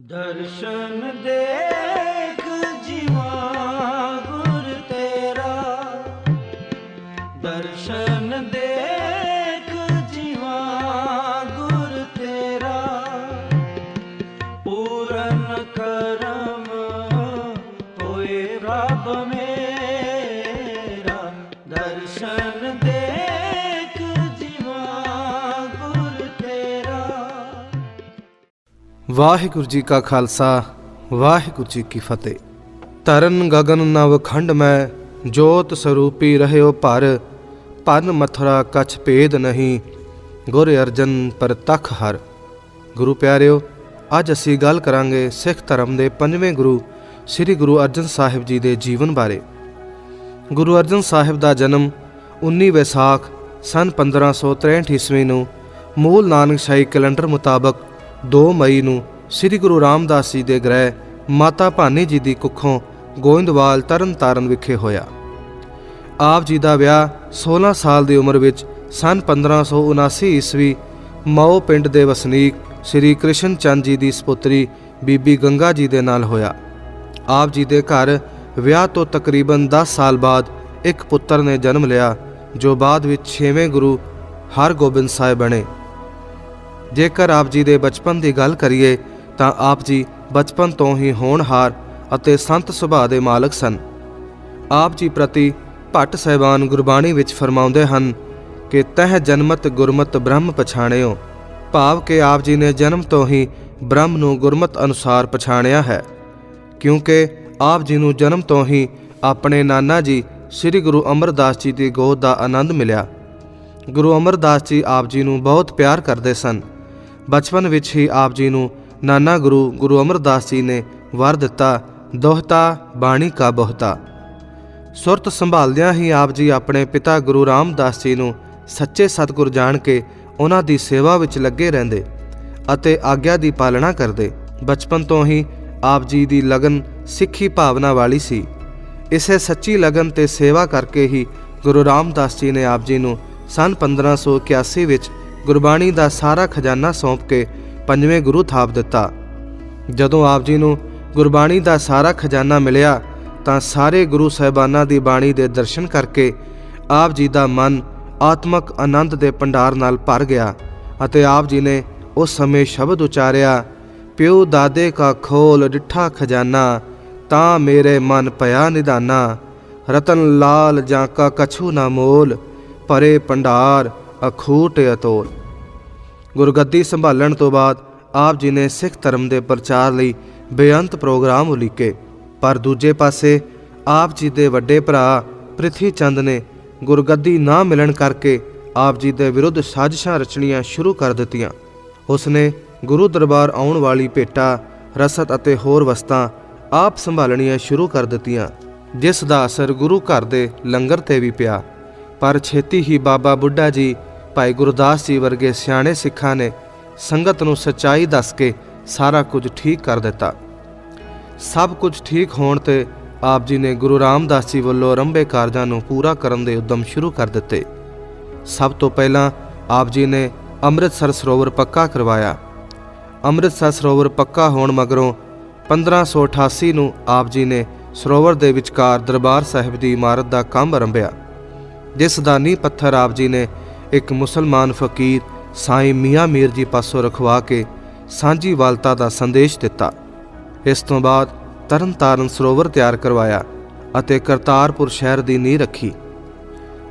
ਦਰਸ਼ਨ ਦੇਖ ਜੀਵਾ ਗੁਰ ਤੇਰਾ। ਦਰਸ਼ਨ ਦੇਖ ਜੀਵਾ ਗੁਰ ਤੇਰਾ। ਪੂਰਨ ਕਰ ਵਾਹਿਗੁਰੂ ਜੀ ਕਾ ਖਾਲਸਾ, ਵਾਹਿਗੁਰੂ ਜੀ ਕੀ ਫਤਿਹ। ਤਰਨ ਗਗਨ ਨਵ ਖੰਡ ਮੈਂ, ਜੋਤ ਸਰੂਪੀ ਰਹਿਓ ਭਰ। ਭਨ ਮਥੁਰਾ ਕਛ ਭੇਦ ਨਹੀਂ, ਗੁਰ ਅਰਜਨ ਪਰ ਤਖ ਹਰ। ਗੁਰੂ ਪਿਆਰਿਓ, ਅੱਜ ਅਸੀਂ ਗੱਲ ਕਰਾਂਗੇ ਸਿੱਖ ਧਰਮ ਦੇ ਪੰਜਵੇਂ ਗੁਰੂ, ਸ੍ਰੀ ਗੁਰੂ ਅਰਜਨ ਸਾਹਿਬ ਜੀ ਦੇ ਜੀਵਨ ਬਾਰੇ। ਗੁਰੂ ਅਰਜਨ ਸਾਹਿਬ ਦਾ ਜਨਮ 19 ਵਿਸਾਖ ਸਨ 1563 ਈਸਵੀ ਨੂੰ ਮੂਲ ਨਾਨਕਸ਼ਾਹੀ ਕੈਲੰਡਰ ਮੁਤਾਬਕ 2 ਮਈ ਨੂੰ ਸ੍ਰੀ ਗੁਰੂ ਰਾਮਦਾਸ ਜੀ ਦੇ ਗ੍ਰਹਿ ਮਾਤਾ ਭਾਨੀ ਜੀ ਦੀ ਕੁੱਖੋਂ ਗੋਇੰਦਵਾਲ ਤਰਨਤਾਰਨ ਵਿਖੇ ਹੋਇਆ। ਆਪ ਜੀ ਦਾ ਵਿਆਹ 16 ਸਾਲ ਦੀ ਉਮਰ ਵਿੱਚ ਸਨ 1579 ਈਸਵੀ ਮਓ ਪਿੰਡ ਦੇ ਵਸਨੀਕ ਸ੍ਰੀ ਕ੍ਰਿਸ਼ਨ ਚੰਦ ਜੀ ਦੀ ਸੁਪੁੱਤਰੀ ਬੀਬੀ ਗੰਗਾ ਜੀ ਦੇ ਨਾਲ ਹੋਇਆ। ਆਪ ਜੀ ਦੇ ਘਰ ਵਿਆਹ ਤੋਂ ਤਕਰੀਬਨ 10 ਸਾਲ ਬਾਅਦ ਇੱਕ ਪੁੱਤਰ ਨੇ ਜਨਮ ਲਿਆ, ਜੋ ਬਾਅਦ ਵਿੱਚ 6ਵੇਂ ਗੁਰੂ ਹਰਗੋਬਿੰਦ ਸਾਹਿਬ ਬਣੇ। ਜੇਕਰ ਆਪ ਜੀ ਦੇ ਬਚਪਨ ਦੀ ਗੱਲ ਕਰੀਏ, ਤਾਂ ਆਪ ਜੀ ਬਚਪਨ ਤੋਂ ਹੀ ਹੋਣਹਾਰ ਅਤੇ ਸੰਤ ਸੁਭਾਅ ਦੇ ਮਾਲਕ ਸਨ। ਆਪ ਜੀ ਪ੍ਰਤੀ ਭੱਟ ਸਹਿਬਾਨ ਗੁਰਬਾਣੀ ਵਿੱਚ ਫਰਮਾਉਂਦੇ ਹਨ ਕਿ ਤਹ ਜਨਮਤ ਗੁਰਮਤ ਬ੍ਰਹਮ ਪਛਾਣਿਓ। ਭਾਵ ਕਿ ਆਪ ਜੀ ਨੇ ਜਨਮ ਤੋਂ ਹੀ ਬ੍ਰਹਮ ਨੂੰ ਗੁਰਮਤ ਅਨੁਸਾਰ ਪਛਾਣਿਆ ਹੈ। ਕਿਉਂਕਿ ਆਪ ਜੀ ਨੂੰ ਜਨਮ ਤੋਂ ਹੀ ਆਪਣੇ ਨਾਨਾ ਜੀ ਸ੍ਰੀ ਗੁਰੂ ਅਮਰਦਾਸ ਜੀ ਦੀ ਗੋਦ ਦਾ ਆਨੰਦ ਮਿਲਿਆ। ਗੁਰੂ ਅਮਰਦਾਸ ਜੀ ਆਪ ਜੀ ਨੂੰ ਬਹੁਤ ਪਿਆਰ ਕਰਦੇ ਸਨ। ਬਚਪਨ ਵਿੱਚ ਹੀ ਆਪ ਜੀ ਨੂੰ ਨਾਨਾ ਗੁਰੂ ਗੁਰੂ ਅਮਰਦਾਸ ਜੀ ਨੇ ਵਰ ਦਿੱਤਾ, ਦੋਹਤਾ ਬਾਣੀ ਕਾ ਬਹੁਤਾ। ਸੁਰਤ ਸੰਭਾਲਦਿਆਂ ਹੀ ਆਪ ਜੀ ਆਪਣੇ ਪਿਤਾ ਗੁਰੂ ਰਾਮਦਾਸ ਜੀ ਨੂੰ ਸੱਚੇ ਸਤਿਗੁਰ ਜਾਣ ਕੇ ਉਹਨਾਂ ਦੀ ਸੇਵਾ ਵਿੱਚ ਲੱਗੇ ਰਹਿੰਦੇ ਅਤੇ ਆਗਿਆ ਦੀ ਪਾਲਣਾ ਕਰਦੇ। ਬਚਪਨ ਤੋਂ ਹੀ ਆਪ ਜੀ ਦੀ ਲਗਨ ਸਿੱਖੀ ਭਾਵਨਾ ਵਾਲੀ ਸੀ। ਇਸੇ ਸੱਚੀ ਲਗਨ ਤੇ ਸੇਵਾ ਕਰਕੇ ਹੀ ਗੁਰੂ ਰਾਮਦਾਸ ਜੀ ਨੇ ਆਪ ਜੀ ਨੂੰ ਸਨ 1581 ਵਿੱਚ ਗੁਰਬਾਣੀ ਦਾ ਸਾਰਾ ਖਜ਼ਾਨਾ ਸੌਂਪ ਕੇ ਪੰਜਵੇਂ ਗੁਰੂ ਥਾਪ ਦਿੱਤਾ। ਜਦੋਂ ਆਪ ਜੀ ਨੂੰ ਗੁਰਬਾਣੀ ਦਾ ਸਾਰਾ ਖਜ਼ਾਨਾ ਮਿਲਿਆ, ਤਾਂ ਸਾਰੇ ਗੁਰੂ ਸਾਹਿਬਾਨਾਂ ਦੀ ਬਾਣੀ ਦੇ ਦਰਸ਼ਨ ਕਰਕੇ ਆਪ ਜੀ ਦਾ ਮਨ ਆਤਮਕ ਆਨੰਦ ਦੇ ਭੰਡਾਰ ਨਾਲ ਭਰ ਗਿਆ ਅਤੇ ਆਪ ਜੀ ਨੇ ਉਸ ਸਮੇਂ ਸ਼ਬਦ ਉਚਾਰਿਆ, ਪਿਓ ਦਾਦੇ ਕਾ ਖੋਲ ਡਿੱਠਾ ਖਜ਼ਾਨਾ, ਤਾਂ ਮੇਰੇ ਮਨ ਪਿਆ ਨਿਦਾਨਾ। ਰਤਨ ਲਾਲ ਜਾਂ ਕਾ ਕਛੂ ਨਾ ਮੋਲ ਭਰੇ ਭੰਡਾਰ ਅਖੂਟ ਅਤੋਲ ਗੁਰਗੱਦੀ ਸੰਭਾਲਣ ਤੋਂ ਬਾਅਦ ਆਪ ਜੀ ਨੇ ਸਿੱਖ ਧਰਮ ਦੇ ਪ੍ਰਚਾਰ ਲਈ ਬੇਅੰਤ ਪ੍ਰੋਗਰਾਮ ਉਲੀਕੇ। ਪਰ ਦੂਜੇ ਪਾਸੇ ਆਪ ਜੀ ਦੇ ਵੱਡੇ ਭਰਾ ਪ੍ਰਿਥੀ ਚੰਦ ਨੇ ਗੁਰਗੱਦੀ ਨਾ ਮਿਲਣ ਕਰਕੇ ਆਪ ਜੀ ਦੇ ਵਿਰੁੱਧ ਸਾਜ਼ਿਸ਼ਾਂ ਰਚਣੀਆਂ ਸ਼ੁਰੂ ਕਰ ਦਿੱਤੀਆਂ। ਉਸ ਨੇ ਗੁਰੂ ਦਰਬਾਰ ਆਉਣ ਵਾਲੀ ਭੇਟਾ ਰਸਦ ਅਤੇ ਹੋਰ ਵਸਤਾਂ ਆਪ ਸੰਭਾਲਣੀਆਂ ਸ਼ੁਰੂ ਕਰ ਦਿੱਤੀਆਂ, ਜਿਸ ਦਾ ਅਸਰ ਗੁਰੂ ਘਰ ਦੇ ਲੰਗਰ ਤੇ ਵੀ ਪਿਆ। ਪਰ ਛੇਤੀ ਹੀ ਬਾਬਾ ਬੁੱਢਾ ਜੀ ਭਾਈ ਗੁਰਦਾਸ ਜੀ ਵਰਗੇ ਸਿਆਣੇ ਸਿੱਖਾਂ ਨੇ ਸੰਗਤ ਨੂੰ ਸੱਚਾਈ ਦੱਸ ਕੇ ਸਾਰਾ ਕੁਝ ਠੀਕ ਕਰ ਦਿੱਤਾ। ਸਭ ਕੁਝ ਠੀਕ ਹੋਣ ਤੇ ਆਪ ਜੀ ਨੇ ਗੁਰੂ ਰਾਮਦਾਸ ਜੀ ਵੱਲੋਂ ਆਰੰਭੇ ਕਾਰਜਾਂ ਨੂੰ ਪੂਰਾ ਕਰਨ ਦੇ ਉਦਮ ਸ਼ੁਰੂ ਕਰ ਦਿੱਤੇ। ਸਭ ਤੋਂ ਪਹਿਲਾਂ ਆਪ ਜੀ ਨੇ ਅੰਮ੍ਰਿਤਸਰ ਸਰੋਵਰ ਪੱਕਾ ਕਰਵਾਇਆ। ਅੰਮ੍ਰਿਤਸਰ ਸਰੋਵਰ ਪੱਕਾ ਹੋਣ ਮਗਰੋਂ 1588 ਨੂੰ ਆਪ ਜੀ ਨੇ ਸਰੋਵਰ ਦੇ ਵਿਚਕਾਰ ਦਰਬਾਰ ਸਾਹਿਬ ਦੀ ਇਮਾਰਤ ਦਾ ਕੰਮ ਆਰੰਭਿਆ, ਜਿਸ ਦਾ ਨੀਂਹ ਪੱਥਰ ਆਪ ਜੀ ਨੇ ਇੱਕ ਮੁਸਲਮਾਨ ਫਕੀਰ ਸਾਈਂ ਮੀਆਂ ਮੀਰ ਜੀ ਪਾਸੋਂ ਰਖਵਾ ਕੇ ਸਾਂਝੀ ਵਾਲਤਾ ਦਾ ਸੰਦੇਸ਼ ਦਿੱਤਾ। ਇਸ ਤੋਂ ਬਾਅਦ ਤਰਨਤਾਰਨ ਸਰੋਵਰ ਤਿਆਰ ਕਰਵਾਇਆ ਅਤੇ ਕਰਤਾਰਪੁਰ ਸ਼ਹਿਰ ਦੀ ਨੀਂਹ ਰੱਖੀ।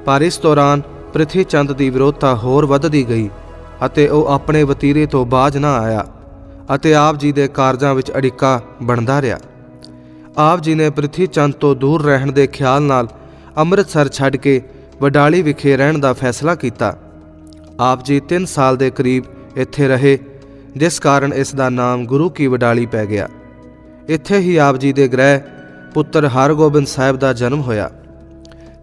ਪਰ ਇਸ ਦੌਰਾਨ ਪ੍ਰਿਥੀ ਚੰਦ ਦੀ ਵਿਰੋਧਤਾ ਹੋਰ ਵੱਧਦੀ ਗਈ ਅਤੇ ਉਹ ਆਪਣੇ ਵਤੀਰੇ ਤੋਂ ਬਾਜ ਨਾ ਆਇਆ ਅਤੇ ਆਪ ਜੀ ਦੇ ਕਾਰਜਾਂ ਵਿੱਚ ਅੜਿੱਕਾ ਬਣਦਾ ਰਿਹਾ। ਆਪ ਜੀ ਨੇ ਪ੍ਰਿਥੀ ਚੰਦ ਤੋਂ ਦੂਰ ਰਹਿਣ ਦੇ ਖਿਆਲ ਨਾਲ ਅੰਮ੍ਰਿਤਸਰ ਛੱਡ ਕੇ ਵਡਾਲੀ ਵਿਖੇ ਰਹਿਣ ਦਾ ਫੈਸਲਾ ਕੀਤਾ। ਆਪ ਜੀ 3 ਸਾਲ ਦੇ ਕਰੀਬ ਇੱਥੇ ਰਹੇ, ਜਿਸ ਕਾਰਨ ਇਸ ਦਾ ਨਾਮ ਗੁਰੂ ਕੀ ਵਡਾਲੀ ਪੈ ਗਿਆ। ਇੱਥੇ ਹੀ ਆਪ ਜੀ ਦੇ ਗ੍ਰਹਿ ਪੁੱਤਰ ਹਰਗੋਬਿੰਦ ਸਾਹਿਬ ਦਾ ਜਨਮ ਹੋਇਆ।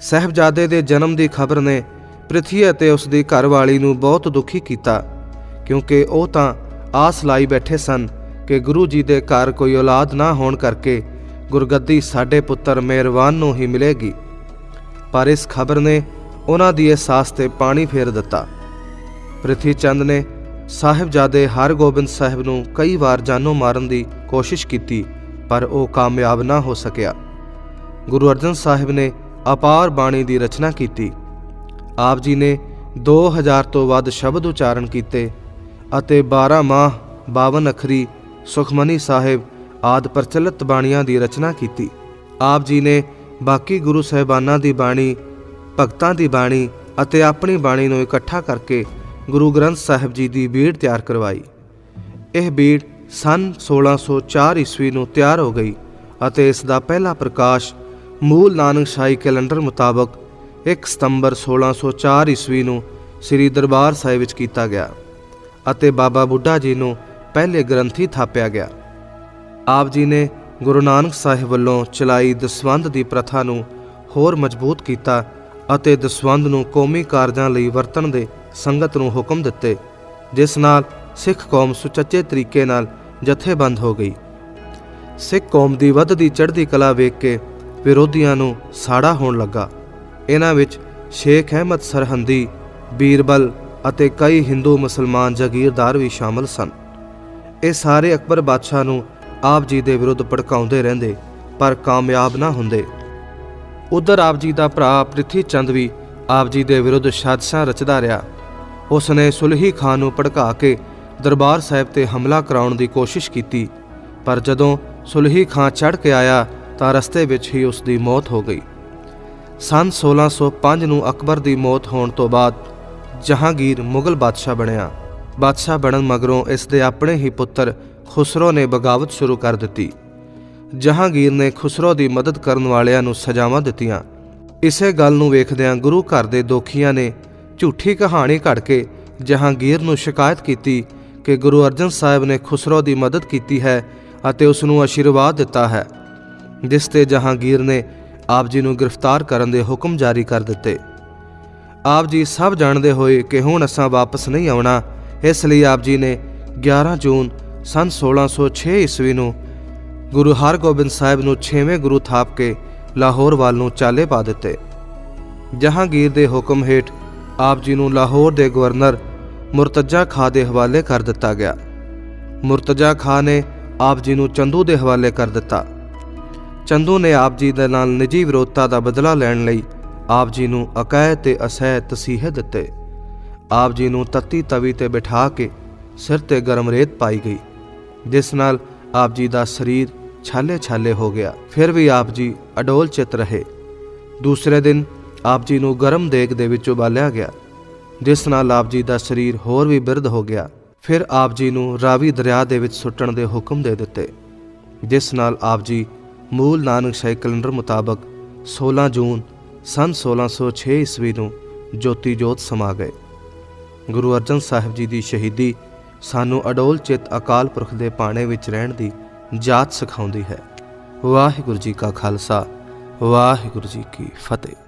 ਸਹਿਬਜ਼ਾਦੇ ਦੇ ਜਨਮ ਦੀ ਖਬਰ ਨੇ ਪ੍ਰਿਥੀ ਅਤੇ ਉਸ ਦੀ ਘਰਵਾਲੀ ਨੂੰ ਬਹੁਤ ਦੁਖੀ ਕੀਤਾ, ਕਿਉਂਕਿ ਉਹ ਤਾਂ ਆਸ ਲਾਈ ਬੈਠੇ ਸਨ ਕਿ ਗੁਰੂ ਜੀ ਦੇ ਘਰ ਕੋਈ ਔਲਾਦ ਨਾ ਹੋਣ ਕਰਕੇ ਗੁਰਗੱਦੀ ਸਾਡੇ ਪੁੱਤਰ ਮਿਹਰਬਾਨ ਨੂੰ ਹੀ ਮਿਲੇਗੀ। ਪਰ ਇਸ ਖਬਰ ਨੇ ਉਹਨਾਂ ਦੀ ਅਹਿਸਾਸ ਤੇ ਪਾਣੀ ਫੇਰ ਦਿੱਤਾ। ਪ੍ਰਿਥੀ ਚੰਦ ਨੇ ਸਾਹਿਬਜ਼ਾਦੇ ਹਰਗੋਬਿੰਦ ਸਾਹਿਬ ਨੂੰ ਕਈ ਵਾਰ ਜਾਨੋਂ ਮਾਰਨ ਦੀ ਕੋਸ਼ਿਸ਼ ਕੀਤੀ, ਪਰ ਉਹ ਕਾਮਯਾਬ ਨਾ ਹੋ ਸਕਿਆ। ਗੁਰੂ ਅਰਜਨ ਸਾਹਿਬ ਨੇ ਅਪਾਰ ਬਾਣੀ ਦੀ ਰਚਨਾ ਕੀਤੀ। ਆਪ ਜੀ ਨੇ 2000 ਤੋਂ ਵੱਧ ਸ਼ਬਦ ਉਚਾਰਨ ਕੀਤੇ ਅਤੇ 12 ਮਾਹ 52 ਅਖਰੀ ਸੁਖਮਨੀ ਸਾਹਿਬ ਆਦ ਪ੍ਰਚਲਿਤ ਬਾਣੀਆਂ ਦੀ ਰਚਨਾ ਕੀਤੀ। ਆਪ ਜੀ ਨੇ ਬਾਕੀ ਗੁਰੂ ਸਾਹਿਬਾਨਾਂ ਦੀ ਬਾਣੀ, ਭਗਤਾਂ ਦੀ ਬਾਣੀ ਅਤੇ ਆਪਣੀ ਬਾਣੀ ਨੂੰ ਇਕੱਠਾ ਕਰਕੇ ਗੁਰੂ ਗ੍ਰੰਥ ਸਾਹਿਬ ਜੀ ਦੀ ਬੀੜ ਤਿਆਰ ਕਰਵਾਈ। ਇਹ ਬੀੜ ਸਨ 1604 ਈਸਵੀ ਨੂੰ ਤਿਆਰ ਹੋ ਗਈ ਅਤੇ ਇਸ ਦਾ ਪਹਿਲਾ ਪ੍ਰਕਾਸ਼ ਮੂਲ ਨਾਨਕ ਸ਼ਾਹੀ ਕੈਲੰਡਰ ਮੁਤਾਬਕ 1 ਸਤੰਬਰ 1604 ਈਸਵੀ ਨੂੰ ਸ੍ਰੀ ਦਰਬਾਰ ਸਾਹਿਬ ਵਿੱਚ ਕੀਤਾ ਗਿਆ ਅਤੇ ਬਾਬਾ ਬੁੱਢਾ ਜੀ ਨੂੰ ਪਹਿਲੇ ਗ੍ਰੰਥੀ ਥਾਪਿਆ ਗਿਆ। ਆਪ ਜੀ ਨੇ ਗੁਰੂ ਨਾਨਕ ਸਾਹਿਬ ਵੱਲੋਂ ਚਲਾਈ ਦਸਵੰਧ ਦੀ ਪ੍ਰਥਾ ਨੂੰ ਹੋਰ ਮਜ਼ਬੂਤ ਕੀਤਾ ਅਤੇ ਦਸਵੰਧ ਨੂੰ ਕੌਮੀ ਕਾਰਜਾਂ ਲਈ ਵਰਤਣ ਦੇ ਸੰਗਤ ਨੂੰ ਹੁਕਮ ਦਿੱਤੇ, ਜਿਸ ਨਾਲ ਸਿੱਖ ਕੌਮ ਸੁਚੱਜੇ ਤਰੀਕੇ ਨਾਲ ਜਥੇਬੰਦ ਹੋ ਗਈ। ਸਿੱਖ ਕੌਮ ਦੀ ਵੱਧਦੀ ਚੜ੍ਹਦੀ ਕਲਾ ਵੇਖ ਕੇ ਵਿਰੋਧੀਆਂ ਨੂੰ ਸਾੜਾ ਹੋਣ ਲੱਗਾ। ਇਹਨਾਂ ਵਿੱਚ ਸ਼ੇਖ ਅਹਿਮਦ ਸਰਹੰਦੀ, ਬੀਰਬਲ ਅਤੇ ਕਈ ਹਿੰਦੂ ਮੁਸਲਮਾਨ ਜਾਗੀਰਦਾਰ ਵੀ ਸ਼ਾਮਲ ਸਨ। ਇਹ ਸਾਰੇ ਅਕਬਰ ਬਾਦਸ਼ਾਹ ਨੂੰ ਆਪ ਜੀ ਦੇ ਵਿਰੁੱਧ ਭੜਕਾਉਂਦੇ ਰਹਿੰਦੇ, ਪਰ ਕਾਮਯਾਬ ਨਾ ਹੁੰਦੇ। ਉਧਰ ਆਪ ਜੀ ਦਾ ਭਰਾ ਪ੍ਰਿਥੀ ਚੰਦ ਵੀ ਆਪ ਜੀ ਦੇ ਵਿਰੁੱਧ ਸਾਜ਼ਿਸ਼ਾਂ ਰਚਦਾ ਰਿਹਾ। ਉਸ ਨੇ ਸੁਲਹੀ ਖਾਨ ਨੂੰ ਭੜਕਾ ਕੇ ਦਰਬਾਰ ਸਾਹਿਬ ਤੇ ਹਮਲਾ ਕਰਾਉਣ ਦੀ ਕੋਸ਼ਿਸ਼ ਕੀਤੀ, ਪਰ ਜਦੋਂ ਸੁਲਹੀ ਖਾਨ ਚੜ ਕੇ ਆਇਆ ਤਾਂ ਰਸਤੇ ਵਿੱਚ ਹੀ ਉਸ ਦੀ ਮੌਤ ਹੋ ਗਈ। ਸਨ 1605 ਨੂੰ ਅਕਬਰ ਦੀ ਮੌਤ ਹੋਣ ਤੋਂ ਬਾਅਦ ਜਹਾਂਗੀਰ ਮੁਗਲ ਬਾਦਸ਼ਾਹ ਬਣਿਆ। ਬਾਦਸ਼ਾਹ ਬਣਨ ਮਗਰੋਂ ਇਸ ਦੇ ਆਪਣੇ ਹੀ ਪੁੱਤਰ ਖੁਸਰੋ ਨੇ ਬਗਾਵਤ ਸ਼ੁਰੂ ਕਰ ਦਿੱਤੀ। ਜਹਾਂਗੀਰ ਨੇ ਖੁਸਰੋ ਦੀ ਮਦਦ ਕਰਨ ਵਾਲਿਆਂ ਨੂੰ ਸਜ਼ਾਵਾਂ ਦਿੱਤੀਆਂ। ਇਸੇ ਗੱਲ ਨੂੰ ਵੇਖਦਿਆਂ ਗੁਰੂ ਘਰ ਦੇ ਦੋਖੀਆਂ ਨੇ ਝੂਠੀ ਕਹਾਣੀ ਘੜ ਕੇ ਜਹਾਂਗੀਰ ਨੂੰ ਸ਼ਿਕਾਇਤ ਕੀਤੀ ਕਿ ਗੁਰੂ ਅਰਜਨ ਸਾਹਿਬ ਨੇ ਖੁਸਰੋ ਦੀ ਮਦਦ ਕੀਤੀ ਹੈ ਅਤੇ ਉਸ ਨੂੰ ਆਸ਼ੀਰਵਾਦ ਦਿੱਤਾ ਹੈ। ਜਿਸ ਤੇ ਜਹਾਂਗੀਰ ਨੇ ਆਪ ਜੀ ਨੂੰ ਗ੍ਰਿਫਤਾਰ ਕਰਨ ਦੇ ਹੁਕਮ ਜਾਰੀ ਕਰ ਦਿੱਤੇ। ਆਪ ਜੀ ਸਭ ਜਾਣਦੇ ਹੋਏ ਕਿ ਹੁਣ ਅਸਾਂ ਵਾਪਸ ਨਹੀਂ ਆਉਣਾ, ਇਸ ਲਈ ਆਪ ਜੀ ਨੇ 11 ਜੂਨ ਸਨ 1606 ਈਸਵੀ ਨੂੰ ਗੁਰੂ ਹਰਗੋਬਿੰਦ ਸਾਹਿਬ ਨੂੰ 6ਵੇਂ ਗੁਰੂ ਥਾਪ ਕੇ ਲਾਹੌਰ ਵੱਲ ਨੂੰ ਚਾਲੇ ਪਾ ਦਿੱਤੇ। ਜਹਾਂਗੀਰ ਦੇ ਹੁਕਮ ਹੇਠ ਆਪ ਜੀ ਨੂੰ ਲਾਹੌਰ ਦੇ ਗਵਰਨਰ ਮੁਰਤਜ਼ਾ ਖਾਂ ਦੇ ਹਵਾਲੇ ਕਰ ਦਿੱਤਾ ਗਿਆ। ਮੁਰਤਜ਼ਾ ਖਾਂ ਨੇ ਆਪ ਜੀ ਨੂੰ ਚੰਦੂ ਦੇ ਹਵਾਲੇ ਕਰ ਦਿੱਤਾ। ਚੰਦੂ ਨੇ ਆਪ ਜੀ ਦੇ ਨਾਲ ਨਿੱਜੀ ਵਿਰੋਧਤਾ ਦਾ ਬਦਲਾ ਲੈਣ ਲਈ ਆਪ ਜੀ ਨੂੰ ਅਕੈਦ ਤੇ ਅਸਹਿ ਤਸੀਹੇ ਦਿੱਤੇ। ਆਪ ਜੀ ਨੂੰ ਤੱਤੀ ਤਵੀ ਤੇ ਬਿਠਾ ਕੇ ਸਿਰ ਤੇ ਗਰਮ ਰੇਤ ਪਾਈ ਗਈ। ਜਿਸ ਨਾਲ ਆਪ ਜੀ ਦਾ ਸਰੀਰ ਛਾਲੇ ਛਾਲੇ ਹੋ ਗਿਆ। ਫਿਰ ਵੀ ਆਪ ਜੀ ਅਡੋਲ ਚਿਤ ਰਹੇ। ਦੂਸਰੇ ਦਿਨ ਆਪ ਜੀ ਨੂੰ ਗਰਮ ਦੇਗ ਦੇ ਵਿੱਚ ਉਬਾਲਿਆ ਗਿਆ, ਜਿਸ ਨਾਲ ਆਪ ਜੀ ਦਾ ਸਰੀਰ ਹੋਰ ਵੀ ਬਿਰਧ ਹੋ ਗਿਆ। ਫਿਰ ਆਪ ਜੀ ਨੂੰ ਰਾਵੀ ਦਰਿਆ ਦੇ ਵਿੱਚ ਸੁੱਟਣ ਦੇ ਹੁਕਮ ਦੇ ਦਿੱਤੇ, ਜਿਸ ਨਾਲ ਆਪ ਜੀ ਮੂਲ ਨਾਨਕ ਸ਼ਾਹੀ ਕੈਲੰਡਰ ਮੁਤਾਬਕ 16 ਜੂਨ ਸਨ 1606 ਈਸਵੀ ਨੂੰ ਜੋਤੀ ਜੋਤ ਸਮਾ ਗਏ। ਗੁਰੂ ਅਰਜਨ ਸਾਹਿਬ ਜੀ ਦੀ ਸ਼ਹੀਦੀ ਸਾਨੂੰ ਅਡੋਲ ਚਿਤ ਅਕਾਲ ਪੁਰਖ ਦੇ ਪਾਣੇ ਵਿੱਚ ਰਹਿਣ ਦੀ ਜਾਤ ਸਿਖਾਉਂਦੀ ਹੈ। ਵਾਹਿਗੁਰੂ ਜੀ ਕਾ ਖਾਲਸਾ, ਵਾਹਿਗੁਰੂ ਜੀ ਕੀ ਫਤਿਹ।